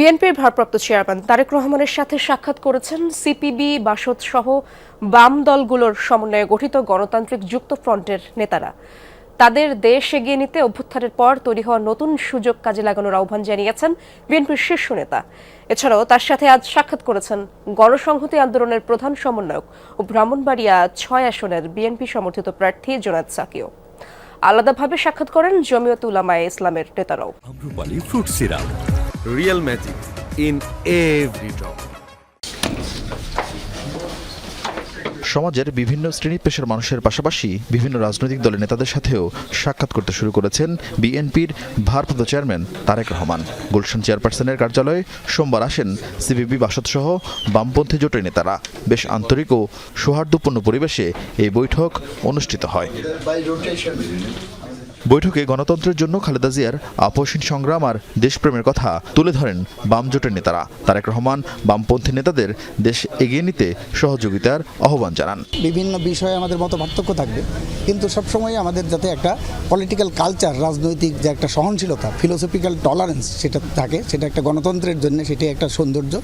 বিএনপির ভারপ্রাপ্ত চেয়ারম্যান তারেক রহমানের সাথে সাক্ষাৎ করেছেন সিপিবি, বাসদ সহ বাম দলগুলোর সমন্বয়ে গঠিত গণতান্ত্রিক যুক্ত ফ্রন্টের নেতারা। তাদের দেশ এগিয়ে নিতে অভ্যুত্থানের পর তৈরি হওয়া নতুন সুযোগ কাজে লাগানোর আহ্বান জানিয়েছেন বিএনপির শীর্ষ নেতা। এছাড়াও তার সাথে আজ সাক্ষাৎ করেছেন গণসংহতি আন্দোলনের প্রধান সমন্বয়ক ও ব্রাহ্মণবাড়িয়া ছয় আসনের বিএনপি সমর্থিত প্রার্থী জোনাদ সাকিও। আলাদাভাবে সাক্ষাৎ করেন জমিয়ত উলামায়ে ইসলামের নেতারাও। Fruit syrup. Real magic in every drop সমাজের বিভিন্ন শ্রেণি পেশার মানুষের পাশাপাশি বিভিন্ন রাজনৈতিক দলের নেতাদের সাথেও সাক্ষাৎ করতে শুরু করেছেন বিএনপির ভারপ্রাপ্ত চেয়ারম্যান তারেক রহমান। গুলশান চেয়ারপারসনের কার্যালয়ে সোমবার আসেন সিপিবি বাসদসহ বামপন্থী জোটের নেতারা। বেশ আন্তরিক ও সৌহার্দ্যপূর্ণ পরিবেশে এই বৈঠক অনুষ্ঠিত হয়। বৈঠকে গণতন্ত্রের জন্য খালেদা জিয়ার আপসীন সংগ্রাম আর দেশপ্রেমের কথা তুলে ধরেন বাম জোটের নেতারা। তারেক রহমান বামপন্থী নেতাদের দেশ এগিয়ে নিতে সহযোগিতার আহ্বান জানান। বিভিন্ন বিষয়ে আমাদের মতো পার্থক্য থাকবে। কিন্তু সবসময় আমাদের যাতে একটা পলিটিক্যাল কালচার রাজনৈতিক যে একটা সহনশীলতা ফিলোসফিক্যাল টলারেন্স সেটা থাকে, সেটা একটা গণতন্ত্রের জন্য সেটি একটা সৌন্দর্য।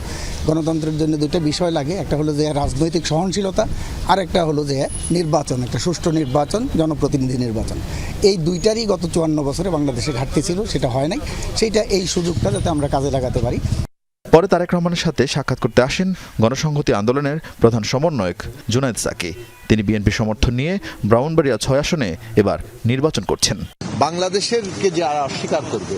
গণতন্ত্রের জন্য দুটো বিষয় লাগে, একটা হলো যে রাজনৈতিক সহনশীলতা আর একটা হলো যে নির্বাচন, একটা সুষ্ঠু নির্বাচন, জনপ্রতিনিধি নির্বাচন। এই দুইটারই গত চুয়ান্ন বছরে বাংলাদেশে ঘাটতি ছিল সেটা হয় নাই। সেইটা এই সুযোগটা যাতে আমরা কাজে লাগাতে পারি। পরে তারেক রহমানের সাথে সাক্ষাৎ করতে আসেন গণসংহতি আন্দোলনের প্রধান সমন্বয়ক জুনায়দ সাকি। তিনি বিএনপি সমর্থন নিয়ে ব্রাউনবাড়িয়া ছয় আসনে এবার নির্বাচন করছেন। বাংলাদেশের কে যারা অস্বীকার করবে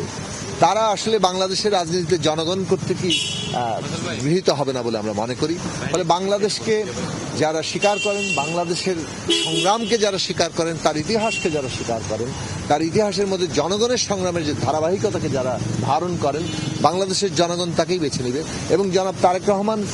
তারা আসলে বাংলাদেশের রাজনীতিতে জনগণ কর্তৃক আহ, গৃহীত হবে না বলে আমরা মনে করি। ফলে বাংলাদেশকে যারা স্বীকার করেন বাংলাদেশের সংগ্রামকে যারা স্বীকার করেন তার ইতিহাসকে যারা স্বীকার করেন তার ইতিহাসের মধ্যে জনগণের সংগ্রামের যে ধারাবাহিকতাকে যারা ধারণ করেন বাংলাদেশের জনগণ তাকেই বেছে নেবে। এবং জনাব তারেক রহমান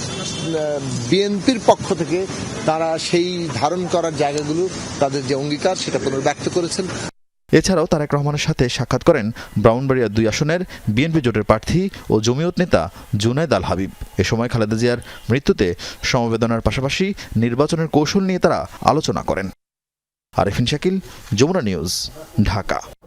বিএনপির পক্ষ থেকে তারা সেই ধারণ করার জায়গাগুলো তাদের যে অঙ্গীকার সেটা পুনর্ব্যক্ত করেছেন। এছাড়াও তারেক রহমানের সাথে সাক্ষাৎ করেন ব্রাউনবাড়িয়া দুই আসনের বিএনপি জোটের প্রার্থী ও জমিয়ত নেতা জুনায়দ আল হাবিব। এ সময় খালেদা জিয়ার মৃত্যুতে সমবেদনার পাশাপাশি নির্বাচনের কৌশল নিয়ে তারা আলোচনা করেন। আরেফিন শাকিল, যমুনা নিউজ, ঢাকা।